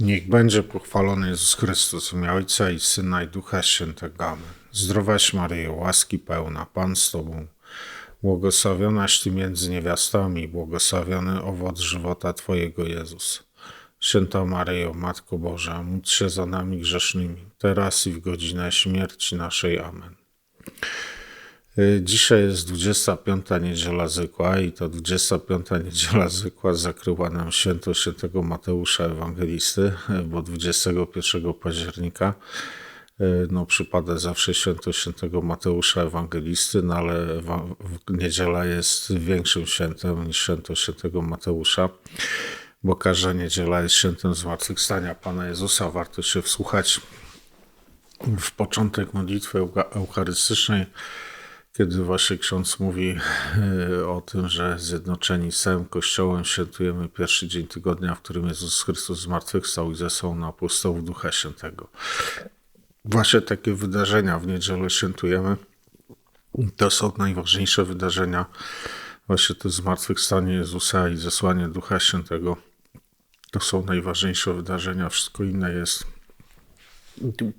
Niech będzie pochwalony Jezus Chrystus, imię Ojca i Syna i Ducha Świętego. Amen. Zdrowaś Maryjo, łaski pełna, Pan z Tobą. Błogosławionaś Ty między niewiastami, błogosławiony owoc żywota Twojego Jezus. Święta Maryjo, Matko Boża, módl się za nami grzesznymi, teraz i w godzinę śmierci naszej. Amen. Y, Dzisiaj jest 25. niedziela zwykła i to 25. niedziela zwykła zakryła nam święto świętego Mateusza Ewangelisty, y, bo 21 października y, no, przypada zawsze święto świętego Mateusza Ewangelisty, no ale niedziela jest większym świętem niż święto świętego Mateusza, bo każda niedziela jest świętem zmartwychwstania Pana Jezusa. Warto się wsłuchać w początek modlitwy eucha- eucharystycznej, kiedy właśnie ksiądz mówi e, o tym, że zjednoczeni z całym Kościołem świętujemy pierwszy dzień tygodnia, w którym Jezus Chrystus zmartwychwstał i zesłał na apostołów Ducha Świętego. Właśnie takie wydarzenia w niedzielę świętujemy. To są najważniejsze wydarzenia, właśnie to zmartwychwstanie Jezusa i zesłanie Ducha Świętego. To są najważniejsze wydarzenia, wszystko inne jest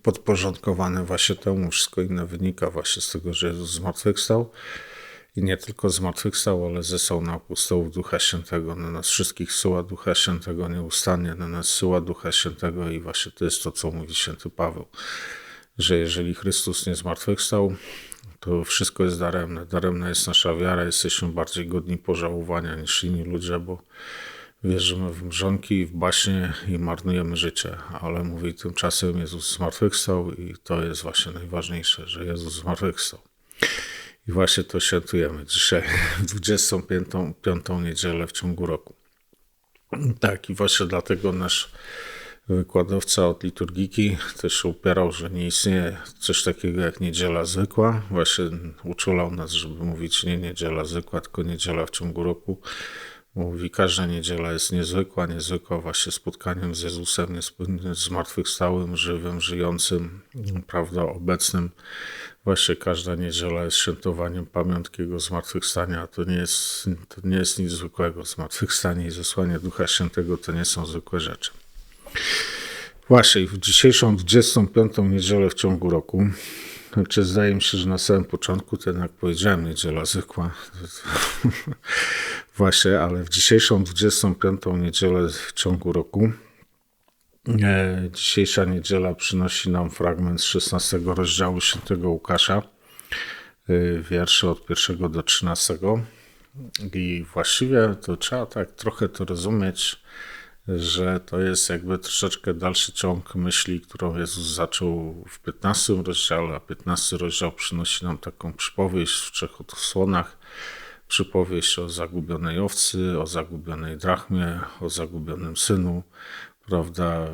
podporządkowane właśnie temu, wszystko inne wynika właśnie z tego, że Jezus zmartwychwstał. I nie tylko zmartwychwstał, ale zesłał na apostołów Ducha Świętego, na nas wszystkich. Syła Ducha Świętego nieustannie, na nas syła Ducha Świętego. I właśnie to jest to, co mówi święty Paweł, że jeżeli Chrystus nie zmartwychwstał, to wszystko jest daremne. Daremna jest nasza wiara, jesteśmy bardziej godni pożałowania niż inni ludzie, bo wierzymy w mrzonki w baśnie i marnujemy życie. Ale mówi tymczasem Jezus zmartwychwstał i to jest właśnie najważniejsze, że Jezus zmartwychwstał. I właśnie to świętujemy dzisiaj, w 25. piątą niedzielę w ciągu roku. Tak, i właśnie dlatego nasz wykładowca od liturgiki też upierał, że nie istnieje coś takiego jak niedziela zwykła. Właśnie uczulał nas, żeby mówić nie niedziela zwykła, tylko niedziela w ciągu roku. Mówi, każda niedziela jest niezwykła, niezwykła właśnie spotkaniem z Jezusem, zmartwychwstałym, żywym, żyjącym, prawda, obecnym. Właśnie każda niedziela jest świętowaniem pamiątki Jego zmartwychwstania. To nie jest, to nie jest nic zwykłego. Zmartwychwstanie i zesłanie Ducha Świętego to nie są zwykłe rzeczy. Właśnie, w dzisiejszą 25. niedzielę w ciągu roku, znaczy zdaje mi się, że na samym początku, to jednak powiedziałem niedziela zwykła, właśnie, ale w dzisiejszą 25. niedzielę w ciągu roku, e, dzisiejsza niedziela przynosi nam fragment z 16 rozdziału świętego Łukasza, e, wierszy od 1 do 13. I właściwie to trzeba tak trochę to rozumieć, że to jest jakby troszeczkę dalszy ciąg myśli, którą Jezus zaczął w 15 rozdziale, a 15 rozdział przynosi nam taką przypowieść w trzech odsłonach. Przypowieść o zagubionej owcy, o zagubionej drachmie, o zagubionym synu, prawda?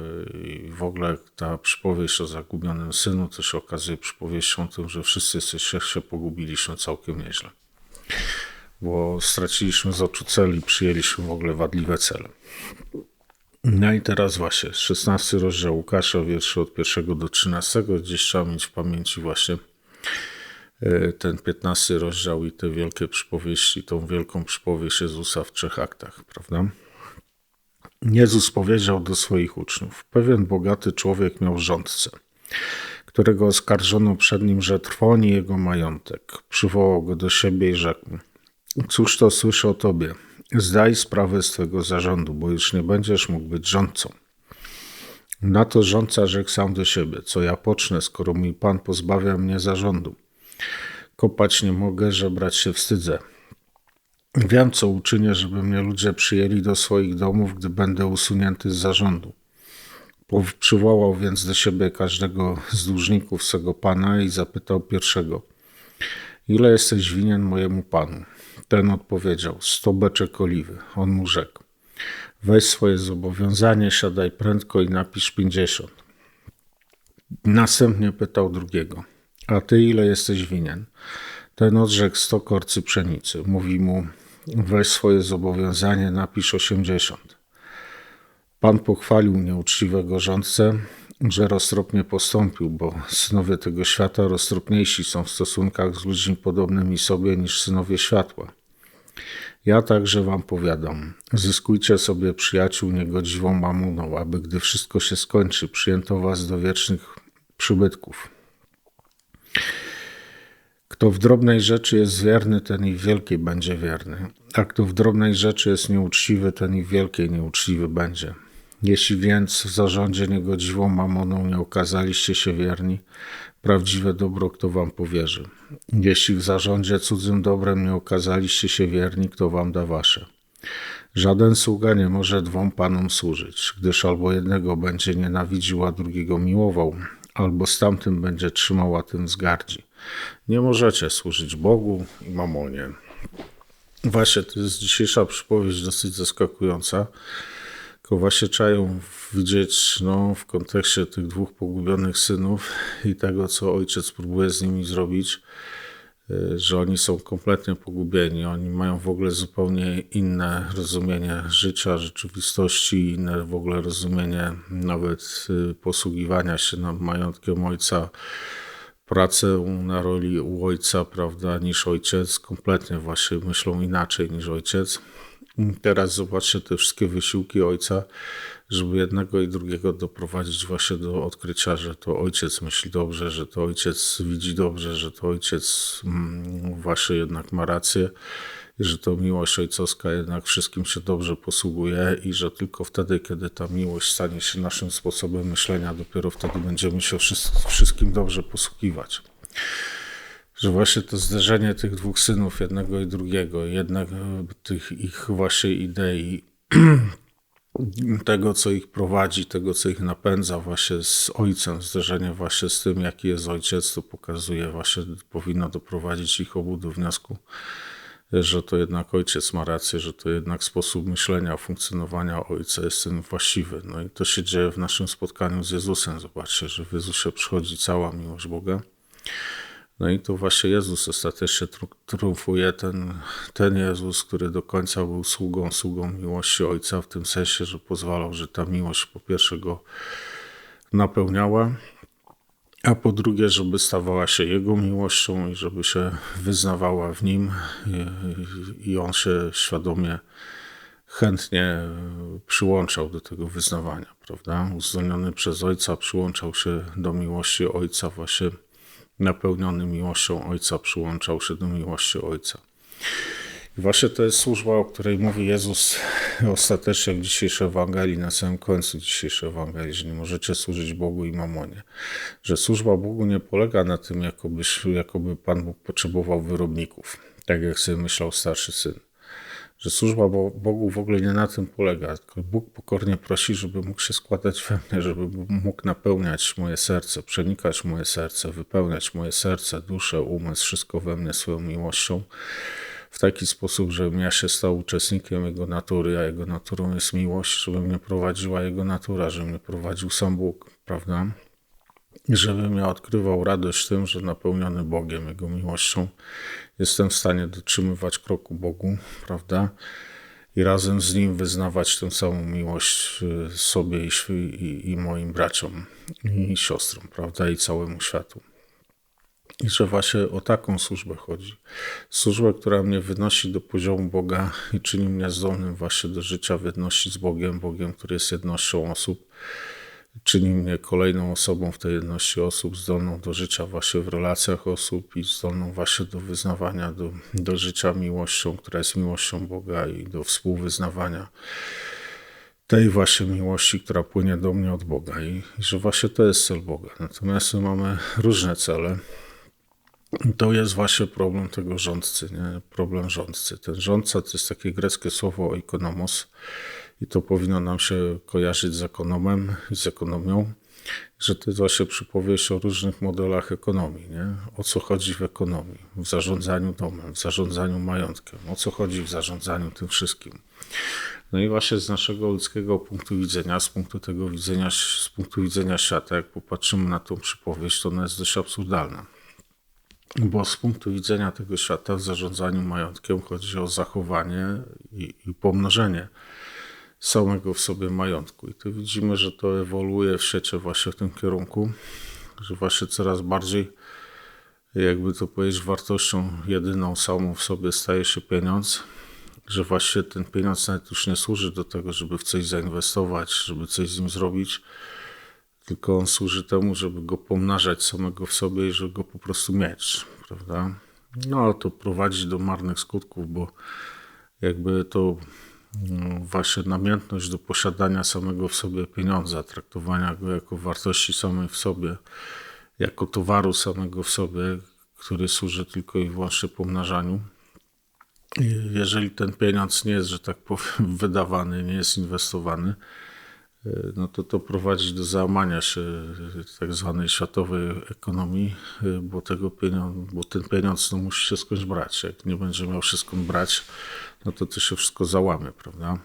I w ogóle ta przypowieść o zagubionym synu to się okazuje przypowieścią o tym, że wszyscy się, się pogubiliśmy całkiem nieźle. Bo straciliśmy z oczu cel i przyjęliśmy w ogóle wadliwe cele. No i teraz właśnie 16 rozdział Łukasza, wierszy od 1 do 13. Gdzieś trzeba mieć w pamięci właśnie e, ten 15 rozdział i te wielkie przypowieści, tą wielką przypowieść Jezusa w trzech aktach, prawda? Jezus powiedział do swoich uczniów: Pewien bogaty człowiek miał rządcę, którego oskarżono przed nim, że trwoni jego majątek. Przywołał go do siebie i rzekł: Cóż to słyszę o tobie? Zdaj sprawę z twego zarządu, bo już nie będziesz mógł być rządcą. Na to rządca rzekł sam do siebie: Co ja pocznę, skoro mój pan pozbawia mnie zarządu? Kopać nie mogę, żebrać się wstydzę. Wiem, co uczynię, żeby mnie ludzie przyjęli do swoich domów, gdy będę usunięty z zarządu. Przywołał więc do siebie każdego z dłużników swego pana i zapytał pierwszego: Ile jesteś winien mojemu panu? Ten odpowiedział: Sto beczek oliwy. On mu rzekł: Weź swoje zobowiązanie, siadaj prędko i napisz pięćdziesiąt. Następnie pytał drugiego: A ty ile jesteś winien? Ten odrzekł sto korcy pszenicy. Mówi mu: Weź swoje zobowiązanie, napisz osiemdziesiąt. Pan pochwalił nieuczciwego rządcę, że roztropnie postąpił, bo synowie tego świata roztropniejsi są w stosunkach z ludźmi podobnymi sobie niż synowie światła. Ja także wam powiadam, zyskujcie sobie przyjaciół niegodziwą mamoną, aby gdy wszystko się skończy, przyjęto was do wiecznych przybytków. Kto w drobnej rzeczy jest wierny, ten i w wielkiej będzie wierny, a kto w drobnej rzeczy jest nieuczciwy, ten i w wielkiej nieuczciwy będzie. Jeśli więc w zarządzie niegodziwą mamoną nie okazaliście się wierni, prawdziwe dobro kto wam powierzy. Jeśli w zarządzie cudzym dobrem nie okazaliście się wierni, kto wam da wasze. Żaden sługa nie może dwom panom służyć, gdyż albo jednego będzie nienawidził, a drugiego miłował, albo z tamtym będzie trzymał, a tym wzgardzi. Nie możecie służyć Bogu i mamonie. Właśnie to jest dzisiejsza przypowieść dosyć zaskakująca. Tylko właśnie trzeba ją widzieć no, w kontekście tych dwóch pogubionych synów i tego, co ojciec próbuje z nimi zrobić, y, że oni są kompletnie pogubieni. Oni mają w ogóle zupełnie inne rozumienie życia, rzeczywistości, inne w ogóle rozumienie nawet y, posługiwania się majątkiem ojca pracę na roli u ojca, prawda, niż ojciec. Kompletnie właśnie myślą inaczej niż ojciec. Teraz zobaczcie te wszystkie wysiłki ojca, żeby jednego i drugiego doprowadzić właśnie do odkrycia, że to ojciec myśli dobrze, że to ojciec widzi dobrze, że to ojciec mm, właśnie jednak ma rację i że to miłość ojcowska jednak wszystkim się dobrze posługuje i że tylko wtedy, kiedy ta miłość stanie się naszym sposobem myślenia, dopiero wtedy będziemy się wszystkim dobrze posługiwać że właśnie to zderzenie tych dwóch synów, jednego i drugiego, jednak tych ich właśnie idei, tego, co ich prowadzi, tego, co ich napędza właśnie z ojcem, zderzenie właśnie z tym, jaki jest ojciec, to pokazuje właśnie, powinno doprowadzić ich obu do wniosku, że to jednak ojciec ma rację, że to jednak sposób myślenia, funkcjonowania ojca jest ten właściwy. No i to się dzieje w naszym spotkaniu z Jezusem. Zobaczcie, że w Jezusie przychodzi cała miłość Boga. No i tu właśnie Jezus ostatecznie triumfuje, ten, ten Jezus, który do końca był sługą, sługą miłości Ojca, w tym sensie, że pozwalał, że ta miłość po pierwsze go napełniała, a po drugie, żeby stawała się Jego miłością i żeby się wyznawała w Nim i, i On się świadomie, chętnie przyłączał do tego wyznawania, prawda? Uzdolniony przez Ojca przyłączał się do miłości Ojca właśnie napełniony miłością Ojca, przyłączał się do miłości Ojca. I właśnie to jest służba, o której mówi Jezus ostatecznie w dzisiejszej Ewangelii, na samym końcu dzisiejszej Ewangelii, że nie możecie służyć Bogu i mamonie. Że służba Bogu nie polega na tym, jakoby, jakoby Pan Bóg potrzebował wyrobników, tak jak sobie myślał starszy syn że służba Bogu w ogóle nie na tym polega. Tylko Bóg pokornie prosi, żeby mógł się składać we mnie, żeby mógł napełniać moje serce, przenikać moje serce, wypełniać moje serce, duszę, umysł, wszystko we mnie swoją miłością. W taki sposób, żebym ja się stał uczestnikiem Jego natury, a Jego naturą jest miłość, żeby mnie prowadziła Jego natura, żeby mnie prowadził sam Bóg, prawda? żebym ja odkrywał radość tym, że napełniony Bogiem, Jego miłością, jestem w stanie dotrzymywać kroku Bogu, prawda? I razem z Nim wyznawać tę samą miłość y, sobie i, i, i moim braciom i siostrom, prawda? I całemu światu. I że właśnie o taką służbę chodzi. Służbę, która mnie wynosi do poziomu Boga i czyni mnie zdolnym właśnie do życia w jedności z Bogiem, Bogiem, który jest jednością osób czyni mnie kolejną osobą w tej jedności osób, zdolną do życia właśnie w relacjach osób i zdolną właśnie do wyznawania, do, do życia miłością, która jest miłością Boga i do współwyznawania tej właśnie miłości, która płynie do mnie od Boga i, i że właśnie to jest cel Boga. Natomiast my mamy różne cele. To jest właśnie problem tego rządcy, nie? problem rządcy. Ten rządca to jest takie greckie słowo ekonomos, i to powinno nam się kojarzyć z ekonomem i z ekonomią, że to jest właśnie przypowieść o różnych modelach ekonomii. Nie? O co chodzi w ekonomii, w zarządzaniu domem, w zarządzaniu majątkiem, o co chodzi w zarządzaniu tym wszystkim. No i właśnie z naszego ludzkiego punktu widzenia, z punktu tego widzenia, z punktu widzenia świata, jak popatrzymy na tą przypowieść, to ona jest dość absurdalna. Bo z punktu widzenia tego świata w zarządzaniu majątkiem chodzi o zachowanie i, i pomnożenie samego w sobie majątku. I tu widzimy, że to ewoluuje w świecie właśnie w tym kierunku, że właśnie coraz bardziej, jakby to powiedzieć, wartością jedyną samą w sobie staje się pieniądz. że właśnie ten pieniądz nawet już nie służy do tego, żeby w coś zainwestować, żeby coś z nim zrobić, tylko on służy temu, żeby go pomnażać samego w sobie i żeby go po prostu mieć, prawda? No, to prowadzi do marnych skutków, bo jakby to właśnie namiętność do posiadania samego w sobie pieniądza, traktowania go jako wartości samej w sobie, jako towaru samego w sobie, który służy tylko i wyłącznie pomnażaniu. Jeżeli ten pieniądz nie jest, że tak powiem, wydawany, nie jest inwestowany, no to to prowadzi do załamania się tak zwanej światowej ekonomii, bo, tego pieniądz, bo ten pieniądz no, musi się skądś brać. Jak nie będzie miał się skąd brać, no to to się wszystko załamie, prawda?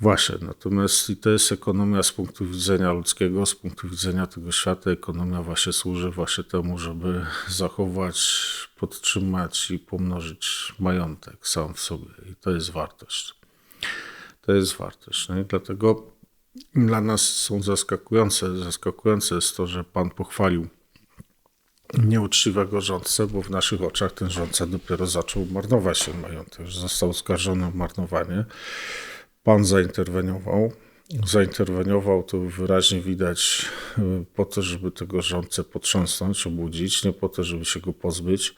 Właśnie, natomiast i to jest ekonomia z punktu widzenia ludzkiego, z punktu widzenia tego świata, ekonomia właśnie służy właśnie temu, żeby zachować, podtrzymać i pomnożyć majątek sam w sobie. I to jest wartość. To jest wartość. No i dlatego dla nas są zaskakujące. Zaskakujące jest to, że Pan pochwalił nieuczciwego rządcę, bo w naszych oczach ten rządca dopiero zaczął marnować się majątek, został oskarżony o marnowanie. Pan zainterweniował. Zainterweniował to wyraźnie widać y, po to, żeby tego rządcę potrząsnąć, obudzić, nie po to, żeby się go pozbyć,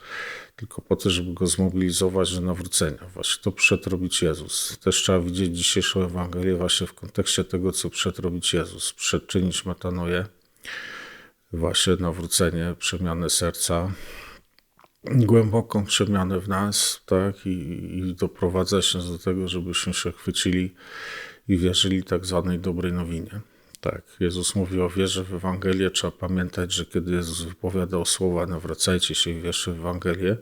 tylko po to, żeby go zmobilizować do nawrócenia. Właśnie to przyszedł robić Jezus. Też trzeba widzieć dzisiejszą Ewangelię właśnie w kontekście tego, co przyszedł robić Jezus. Przyszedł czynić metanoję, właśnie nawrócenie, przemianę serca, głęboką przemianę w nas, tak, i, i doprowadzać nas do tego, żebyśmy się chwycili i wierzyli tak zwanej dobrej nowinie. Tak, Jezus mówi o wierze w Ewangelię. Trzeba pamiętać, że kiedy Jezus wypowiadał słowa, nawracajcie się i wierzcie w Ewangelię,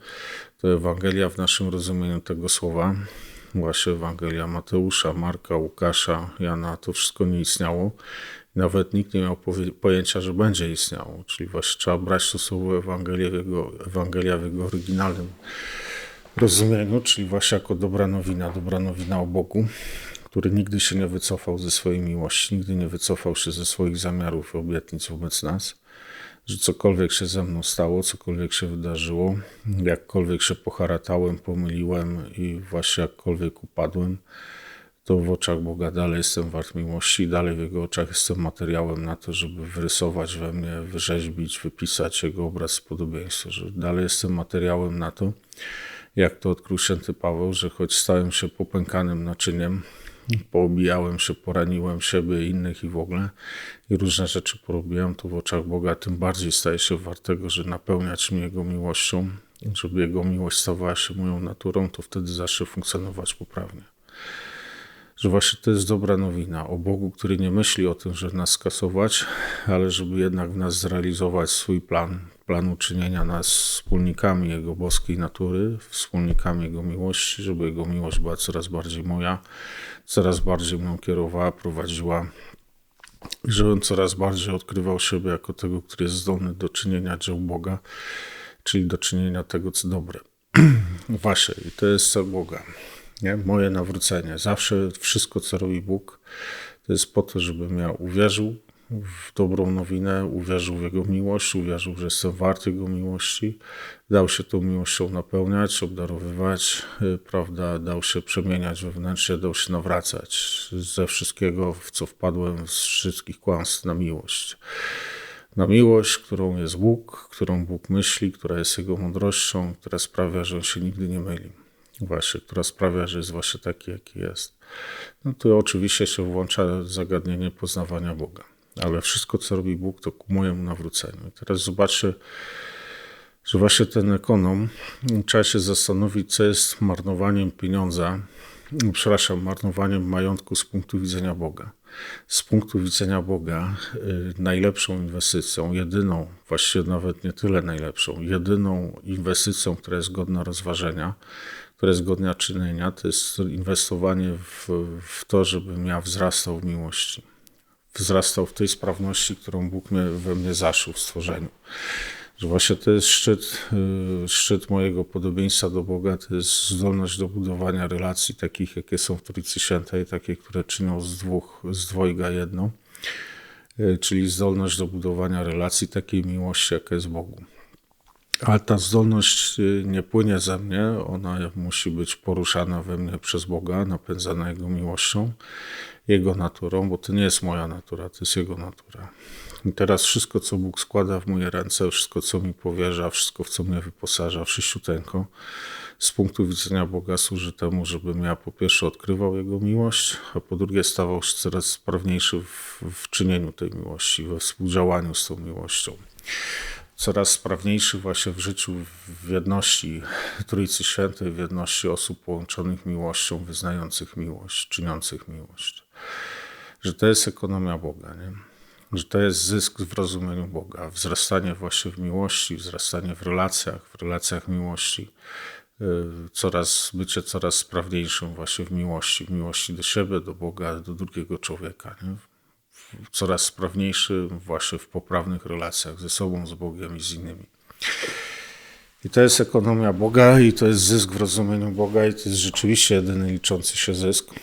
to Ewangelia w naszym rozumieniu tego słowa, właśnie Ewangelia Mateusza, Marka, Łukasza, Jana, to wszystko nie istniało. Nawet nikt nie miał pojęcia, że będzie istniało. Czyli właśnie trzeba brać to słowo Ewangelię w jego, Ewangelia w jego oryginalnym rozumieniu, czyli właśnie jako dobra nowina, dobra nowina o Bogu, który nigdy się nie wycofał ze swojej miłości, nigdy nie wycofał się ze swoich zamiarów i obietnic wobec nas, że cokolwiek się ze mną stało, cokolwiek się wydarzyło, jakkolwiek się poharatałem, pomyliłem i właśnie jakkolwiek upadłem, to w oczach Boga dalej jestem wart miłości, dalej w Jego oczach jestem materiałem na to, żeby wyrysować we mnie, wyrzeźbić, wypisać Jego obraz z podobieństwa, że dalej jestem materiałem na to, jak to odkrył święty Paweł, że choć stałem się popękanym naczyniem, poobijałem się, poraniłem siebie, innych i w ogóle i różne rzeczy porobiłem, to w oczach Boga tym bardziej staje się wartego, że napełniać mnie Jego miłością, żeby Jego miłość stawała się moją naturą, to wtedy zacznę funkcjonować poprawnie. Że właśnie to jest dobra nowina o Bogu, który nie myśli o tym, żeby nas skasować, ale żeby jednak w nas zrealizować swój plan, plan uczynienia nas wspólnikami Jego boskiej natury, wspólnikami Jego miłości, żeby Jego miłość była coraz bardziej moja, coraz bardziej mną kierowała, prowadziła żebym coraz bardziej odkrywał siebie jako tego, który jest zdolny do czynienia dzieł Boga, czyli do czynienia tego, co dobre. Właśnie, i to jest cel Boga. Nie? Moje nawrócenie. Zawsze wszystko, co robi Bóg, to jest po to, żebym ja uwierzył, w dobrą nowinę, uwierzył w Jego miłość, uwierzył, że jestem wart Jego miłości, dał się tą miłością napełniać, obdarowywać, y, prawda, dał się przemieniać wewnętrznie, dał się nawracać ze wszystkiego, w co wpadłem, z wszystkich kłamstw na miłość. Na miłość, którą jest Bóg, którą Bóg myśli, która jest Jego mądrością, która sprawia, że On się nigdy nie myli. Właśnie, która sprawia, że jest właśnie taki, jaki jest. No to oczywiście się włącza zagadnienie poznawania Boga ale wszystko, co robi Bóg, to ku mojemu nawróceniu. I teraz zobaczcie, że właśnie ten ekonom trzeba się zastanowić, co jest marnowaniem pieniądza, przepraszam, marnowaniem majątku z punktu widzenia Boga. Z punktu widzenia Boga y, najlepszą inwestycją, jedyną, właściwie nawet nie tyle najlepszą, jedyną inwestycją, która jest godna rozważenia, która jest czynienia, to jest inwestowanie w, w to, żebym ja wzrastał w miłości wzrastał w tej sprawności, którą Bóg mnie, we mnie zaszył w stworzeniu. Że właśnie to jest szczyt, y, szczyt mojego podobieństwa do Boga, to jest zdolność do budowania relacji takich, jakie są w Trójcy Świętej, takie, które czynią z dwóch, z dwojga jedno, y, czyli zdolność do budowania relacji takiej miłości, jaka jest Bogu. Ale ta zdolność y, nie płynie ze mnie, ona musi być poruszana we mnie przez Boga, napędzana Jego miłością, Jego naturą, bo to nie jest moja natura, to jest Jego natura. I teraz wszystko, co Bóg składa w moje ręce, wszystko, co mi powierza, wszystko, w co mnie wyposaża, wszyściuteńko, z punktu widzenia Boga służy temu, żebym ja po pierwsze odkrywał Jego miłość, a po drugie stawał się coraz sprawniejszy w, w czynieniu tej miłości, we współdziałaniu z tą miłością coraz sprawniejszy właśnie w życiu, w jedności Trójcy Świętej, w jedności osób połączonych miłością, wyznających miłość, czyniących miłość. Że to jest ekonomia Boga, nie? że to jest zysk w rozumieniu Boga, wzrastanie właśnie w miłości, wzrastanie w relacjach, w relacjach miłości, y, coraz, bycie coraz sprawniejszym właśnie w miłości, w miłości do siebie, do Boga, do drugiego człowieka. Nie? Coraz sprawniejszy właśnie w poprawnych relacjach ze sobą, z Bogiem i z innymi. I to jest ekonomia Boga, i to jest zysk w rozumieniu Boga, i to jest rzeczywiście jedyny liczący się zysk.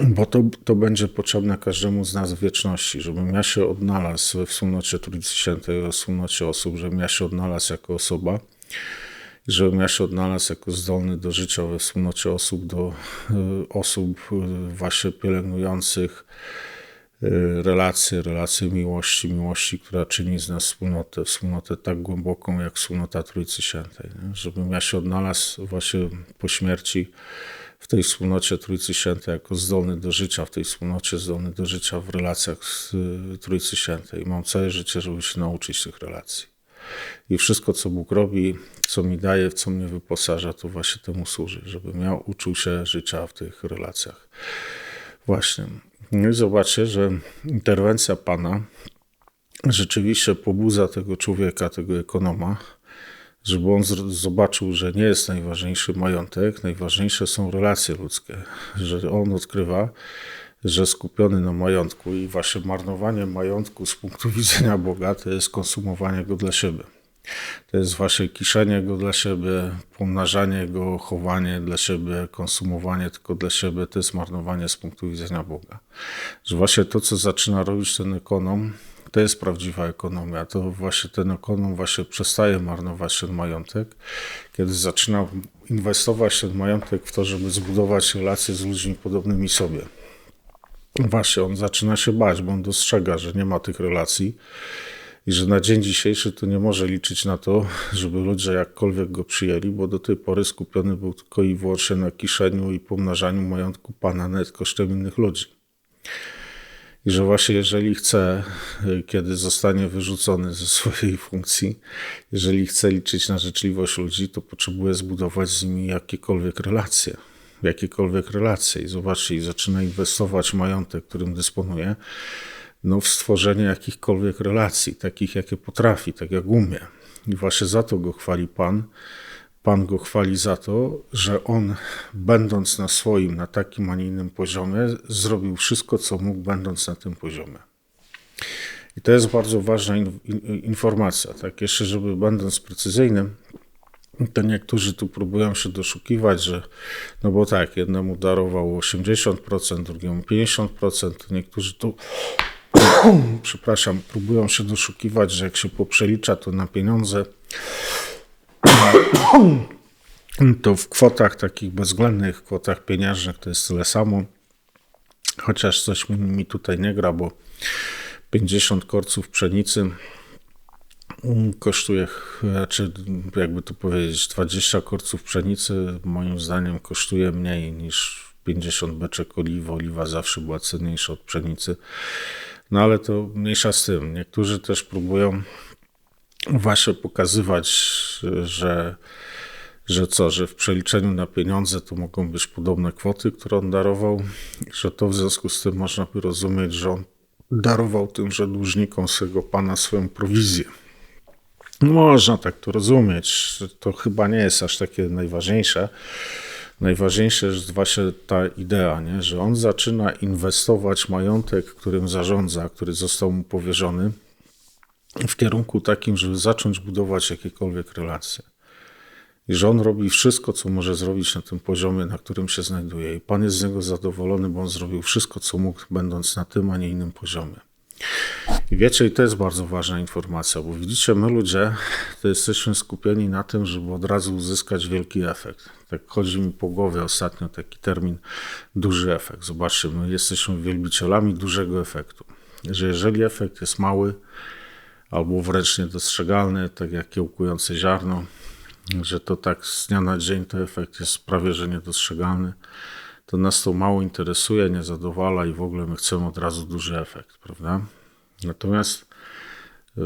Bo to, to będzie potrzebne każdemu z nas w wieczności, żebym ja się odnalazł we wspólnocie Trójcy Świętej, we wspólnocie osób, żebym ja się odnalazł jako osoba, żebym ja się odnalazł jako zdolny do życia we wspólnocie osób, do y, osób y, właśnie pielęgnujących relacje, relacje miłości, miłości, która czyni z nas wspólnotę, wspólnotę tak głęboką jak wspólnota Trójcy Świętej. Nie? Żebym ja się odnalazł właśnie po śmierci w tej wspólnocie Trójcy Świętej jako zdolny do życia, w tej wspólnocie zdolny do życia w relacjach z y, Trójcy Świętej. Mam całe życie, żeby się nauczyć tych relacji. I wszystko, co Bóg robi, co mi daje, co mnie wyposaża, to właśnie temu służy, żebym ja uczył się życia w tych relacjach. Właśnie. No i zobaczcie, że interwencja Pana rzeczywiście pobudza tego człowieka, tego ekonoma, żeby on zobaczył, że nie jest najważniejszy majątek, najważniejsze są relacje ludzkie, że on odkrywa, że skupiony na majątku i wasze marnowanie majątku z punktu widzenia Boga to jest konsumowanie go dla siebie. To jest wasze kiszenie go dla siebie, pomnażanie go, chowanie dla siebie, konsumowanie tylko dla siebie, to jest marnowanie z punktu widzenia Boga. Że właśnie to, co zaczyna robić ten ekonom, to jest prawdziwa ekonomia. To właśnie ten ekonom właśnie przestaje marnować ten majątek, kiedy zaczyna inwestować ten majątek w to, żeby zbudować relacje z ludźmi podobnymi sobie. Właśnie on zaczyna się bać, bo on dostrzega, że nie ma tych relacji i że na dzień dzisiejszy to nie może liczyć na to, żeby ludzie jakkolwiek go przyjęli, bo do tej pory skupiony był tylko i wyłącznie na kiszeniu i pomnażaniu majątku Pana nawet kosztem innych ludzi. I że właśnie jeżeli chce, kiedy zostanie wyrzucony ze swojej funkcji, jeżeli chce liczyć na życzliwość ludzi, to potrzebuje zbudować z nimi jakiekolwiek relacje. Jakiekolwiek relacje. I zobaczcie, i zaczyna inwestować majątek, którym dysponuje, no, w stworzenie jakichkolwiek relacji, takich jakie potrafi, tak jak umie. I właśnie za to go chwali Pan. Pan go chwali za to, że on, będąc na swoim, na takim, a nie innym poziomie, zrobił wszystko, co mógł, będąc na tym poziomie. I to jest bardzo ważna in, in, informacja. Tak, jeszcze, żeby będąc precyzyjnym, to niektórzy tu próbują się doszukiwać, że no bo tak, jednemu darował 80%, drugiemu 50%, to niektórzy tu przepraszam, próbują się doszukiwać, że jak się poprzelicza to na pieniądze, to w kwotach takich bezwzględnych, kwotach pieniężnych to jest tyle samo. Chociaż coś mi tutaj nie gra, bo 50 korców pszenicy kosztuje, czy jakby to powiedzieć, 20 korców pszenicy moim zdaniem kosztuje mniej niż 50 beczek oliwy. Oliwa zawsze była cenniejsza od pszenicy. No ale to mniejsza z tym. Niektórzy też próbują właśnie pokazywać, że, że co, że w przeliczeniu na pieniądze to mogą być podobne kwoty, które on darował, że to w związku z tym można by rozumieć, że on darował tymże dłużnikom swego pana swoją prowizję. Można tak to rozumieć. To chyba nie jest aż takie najważniejsze najważniejsze jest właśnie ta idea, nie? że on zaczyna inwestować majątek, którym zarządza, który został mu powierzony, w kierunku takim, żeby zacząć budować jakiekolwiek relacje. I że on robi wszystko, co może zrobić na tym poziomie, na którym się znajduje. I Pan jest z niego zadowolony, bo on zrobił wszystko, co mógł, będąc na tym, a nie innym poziomie. I wiecie, i to jest bardzo ważna informacja, bo widzicie, my ludzie to jesteśmy skupieni na tym, żeby od razu uzyskać wielki efekt. Tak chodzi mi po głowie ostatnio taki termin duży efekt. Zobaczcie, my jesteśmy wielbicielami dużego efektu. Że jeżeli efekt jest mały albo wręcz niedostrzegalny, tak jak kiełkujące ziarno, że to tak z dnia na dzień ten efekt jest prawie że niedostrzegalny, to nas to mało interesuje, nie zadowala i w ogóle my chcemy od razu duży efekt, prawda? Natomiast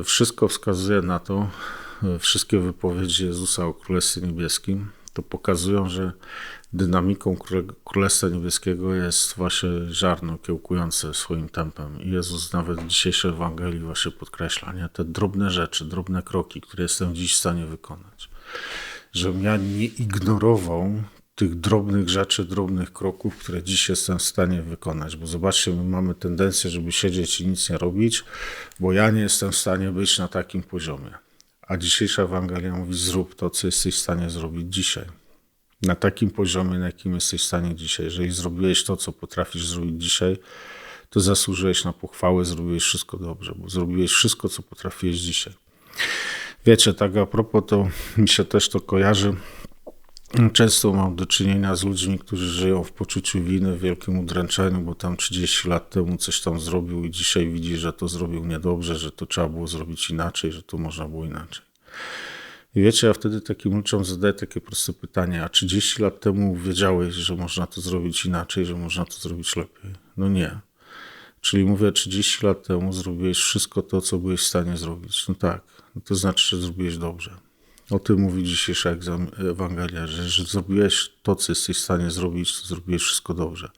wszystko wskazuje na to, wszystkie wypowiedzi Jezusa o Królestwie Niebieskim, to pokazują, że dynamiką Królestwa Niebieskiego jest właśnie ziarno kiełkujące swoim tempem. I Jezus nawet w dzisiejszej Ewangelii właśnie podkreśla, nie? te drobne rzeczy, drobne kroki, które jestem dziś w stanie wykonać. Żebym ja nie ignorował tych drobnych rzeczy, drobnych kroków, które dziś jestem w stanie wykonać. Bo zobaczcie, my mamy tendencję, żeby siedzieć i nic nie robić, bo ja nie jestem w stanie być na takim poziomie. A dzisiejsza Ewangelia mówi: zrób to, co jesteś w stanie zrobić dzisiaj. Na takim poziomie, na jakim jesteś w stanie dzisiaj. Jeżeli zrobiłeś to, co potrafisz zrobić dzisiaj, to zasłużyłeś na pochwałę, zrobiłeś wszystko dobrze, bo zrobiłeś wszystko, co potrafiłeś dzisiaj. Wiecie, tak a propos, to mi się też to kojarzy Często mam do czynienia z ludźmi, którzy żyją w poczuciu winy, w wielkim udręczeniu, bo tam 30 lat temu coś tam zrobił i dzisiaj widzi, że to zrobił niedobrze, że to trzeba było zrobić inaczej, że to można było inaczej. I wiecie, ja wtedy takim ludziom zadaję takie proste pytanie, a 30 lat temu wiedziałeś, że można to zrobić inaczej, że można to zrobić lepiej? No nie. Czyli mówię, 30 lat temu zrobiłeś wszystko to, co byłeś w stanie zrobić. No tak, no to znaczy, że zrobiłeś dobrze. O tym mówi dzisiejsza Ewangelia, że, że zrobiłeś to, co jesteś w stanie zrobić, to zrobiłeś wszystko dobrze.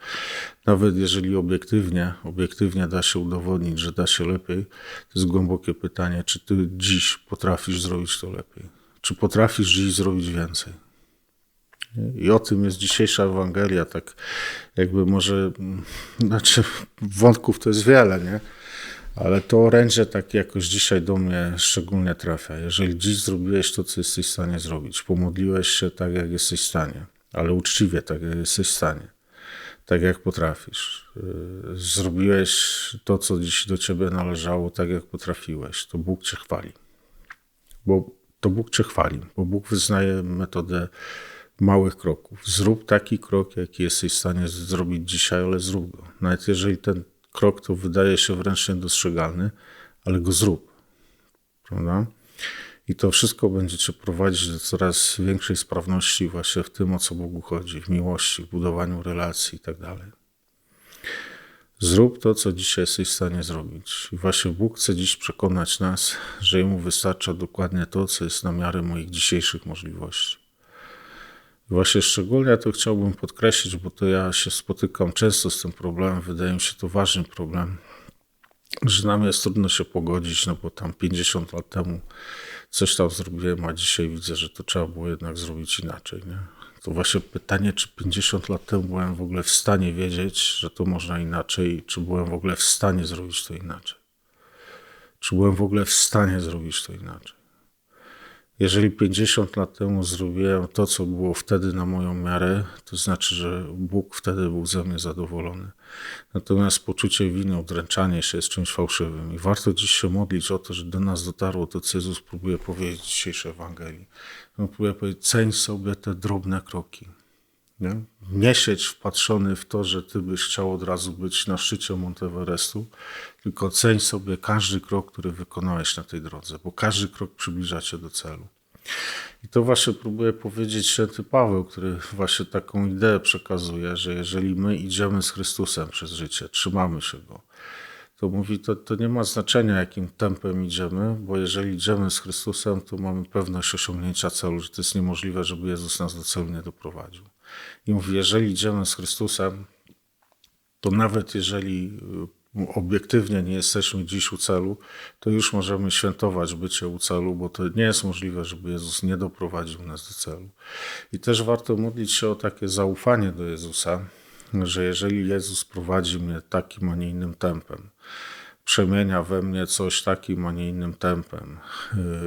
Nawet jeżeli obiektywnie, obiektywnie da się udowodnić, że da się lepiej, to jest głębokie pytanie, czy ty dziś potrafisz zrobić to lepiej? Czy potrafisz dziś zrobić więcej? I o tym jest dzisiejsza Ewangelia, tak jakby może, znaczy wątków to jest wiele, nie? Ale to orędzie tak jakoś dzisiaj do mnie szczególnie trafia. Jeżeli dziś zrobiłeś to, co jesteś w stanie zrobić, pomodliłeś się tak, jak jesteś w stanie, ale uczciwie tak, jak jesteś w stanie, tak jak potrafisz, y, zrobiłeś to, co dziś do ciebie należało, tak jak potrafiłeś, to Bóg cię chwali. Bo to Bóg cię chwali, bo Bóg wyznaje metodę małych kroków. Zrób taki krok, jaki jesteś w stanie zrobić dzisiaj, ale zrób go. Nawet jeżeli ten krok to wydaje się wręcz niedostrzegalny, ale go zrób. Prawda? I to wszystko będzie cię prowadzić do coraz większej sprawności właśnie w tym, o co Bogu chodzi, w miłości, w budowaniu relacji i tak. Zrób to, co dzisiaj jesteś w stanie zrobić. I właśnie Bóg chce dziś przekonać nas, że Jemu wystarcza dokładnie to, co jest na miarę moich dzisiejszych możliwości. Właśnie szczególnie to chciałbym podkreślić, bo to ja się spotykam często z tym problemem, wydaje mi się to ważny problem, że nam jest trudno się pogodzić, no bo tam 50 lat temu coś tam zrobiłem, a dzisiaj widzę, że to trzeba było jednak zrobić inaczej. Nie? To właśnie pytanie, czy 50 lat temu byłem w ogóle w stanie wiedzieć, że to można inaczej, czy byłem w ogóle w stanie zrobić to inaczej. Czy byłem w ogóle w stanie zrobić to inaczej. Jeżeli 50 lat temu zrobiłem to, co było wtedy na moją miarę, to znaczy, że Bóg wtedy był ze mnie zadowolony. Natomiast poczucie winy, odręczanie się jest czymś fałszywym. I warto dziś się modlić o to, że do nas dotarło to, co Jezus próbuje powiedzieć w dzisiejszej Ewangelii. On próbuje powiedzieć, ceń sobie te drobne kroki. Nie? nie siedź wpatrzony w to, że ty byś chciał od razu być na szczycie Monteverestu, tylko ceń sobie każdy krok, który wykonałeś na tej drodze, bo każdy krok przybliża cię do celu. I to właśnie próbuje powiedzieć święty Paweł, który właśnie taką ideę przekazuje, że jeżeli my idziemy z Chrystusem przez życie, trzymamy się Go, to mówi, to, to nie ma znaczenia, jakim tempem idziemy, bo jeżeli idziemy z Chrystusem, to mamy pewność osiągnięcia celu, że to jest niemożliwe, żeby Jezus nas do celu nie doprowadził. I mówi, jeżeli idziemy z Chrystusem, to nawet jeżeli y, obiektywnie nie jesteśmy dziś u celu, to już możemy świętować bycie u celu, bo to nie jest możliwe, żeby Jezus nie doprowadził nas do celu. I też warto modlić się o takie zaufanie do Jezusa, że jeżeli Jezus prowadzi mnie takim, a nie innym tempem, przemienia we mnie coś takim, a nie innym tempem,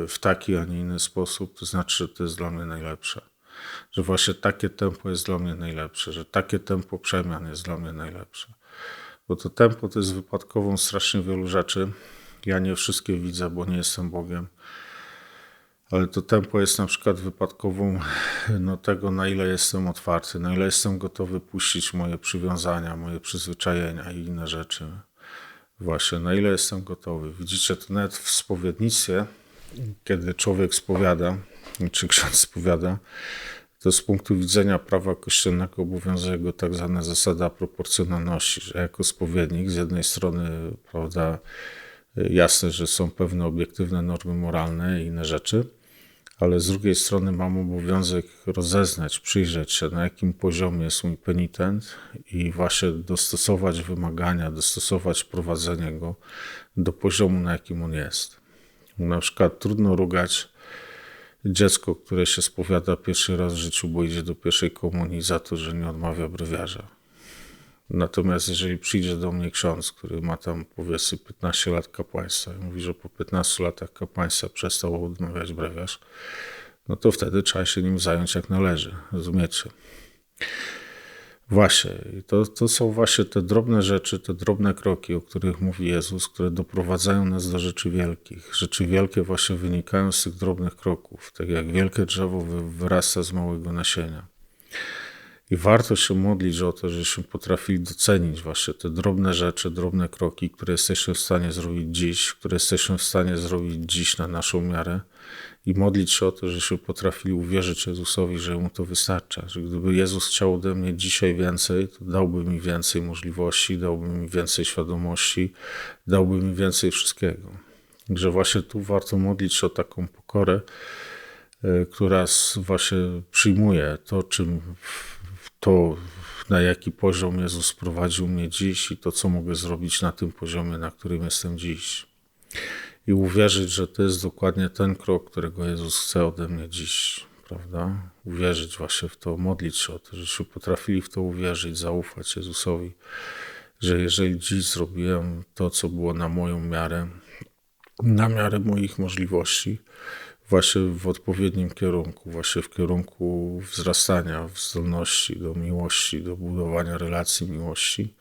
y, w taki, a nie inny sposób, to znaczy, że to jest dla mnie najlepsze że właśnie takie tempo jest dla mnie najlepsze, że takie tempo przemian jest dla mnie najlepsze. Bo to tempo to jest wypadkową strasznie wielu rzeczy. Ja nie wszystkie widzę, bo nie jestem Bogiem. Ale to tempo jest na przykład wypadkową no, tego, na ile jestem otwarty, na ile jestem gotowy puścić moje przywiązania, moje przyzwyczajenia i inne rzeczy. Właśnie, na ile jestem gotowy. Widzicie, to nawet w spowiednictwie, kiedy człowiek spowiada, czy ksiądz spowiada, to z punktu widzenia prawa kościelnego obowiązuje go tak zwana zasada proporcjonalności, że jako spowiednik z jednej strony, prawda, jasne, że są pewne obiektywne normy moralne i inne rzeczy, ale z drugiej strony mam obowiązek rozeznać, przyjrzeć się, na jakim poziomie jest mój penitent i właśnie dostosować wymagania, dostosować prowadzenie go do poziomu, na jakim on jest. Na przykład trudno rugać dziecko, które się spowiada pierwszy raz w życiu, bo idzie do pierwszej komunii za to, że nie odmawia brewiarza. Natomiast jeżeli przyjdzie do mnie ksiądz, który ma tam powiedzmy 15 lat kapłaństwa i mówi, że po 15 latach kapłaństwa przestał odmawiać brewiarz, no to wtedy trzeba się nim zająć jak należy. Rozumiecie? Właśnie, to, to są właśnie te drobne rzeczy, te drobne kroki, o których mówi Jezus, które doprowadzają nas do rzeczy wielkich. Rzeczy wielkie właśnie wynikają z tych drobnych kroków, tak jak wielkie drzewo wyrasta z małego nasienia. I warto się modlić o to, żebyśmy potrafili docenić właśnie te drobne rzeczy, drobne kroki, które jesteśmy w stanie zrobić dziś, które jesteśmy w stanie zrobić dziś na naszą miarę i modlić się o to, żebyśmy potrafili uwierzyć Jezusowi, że Mu to wystarcza. Że gdyby Jezus chciał ode mnie dzisiaj więcej, to dałby mi więcej możliwości, dałby mi więcej świadomości, dałby mi więcej wszystkiego. Że właśnie tu warto modlić się o taką pokorę, e, która właśnie przyjmuje to, czym to, na jaki poziom Jezus prowadził mnie dziś i to, co mogę zrobić na tym poziomie, na którym jestem dziś. I uwierzyć, że to jest dokładnie ten krok, którego Jezus chce ode mnie dziś, prawda? Uwierzyć właśnie w to, modlić się o to, żebyśmy potrafili w to uwierzyć, zaufać Jezusowi, że jeżeli dziś zrobiłem to, co było na moją miarę, na miarę moich możliwości, właśnie w odpowiednim kierunku, właśnie w kierunku wzrastania w zdolności do miłości, do budowania relacji miłości,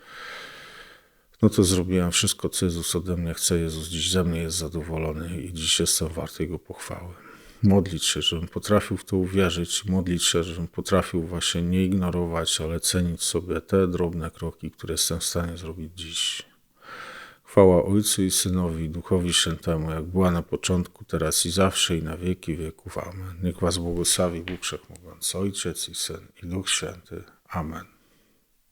no to zrobiłem wszystko, co Jezus ode mnie chce. Jezus dziś ze mnie jest zadowolony i dziś jestem warty Jego pochwały. Modlić się, żebym potrafił w to uwierzyć, modlić się, żebym potrafił właśnie nie ignorować, ale cenić sobie te drobne kroki, które jestem w stanie zrobić dziś. Chwała Ojcu i Synowi, Duchowi Świętemu, jak była na początku, teraz i zawsze, i na wieki wieków. Amen. Niech Was błogosławi Bóg Wszechmogący, Ojciec i Syn, i Duch Święty. Amen.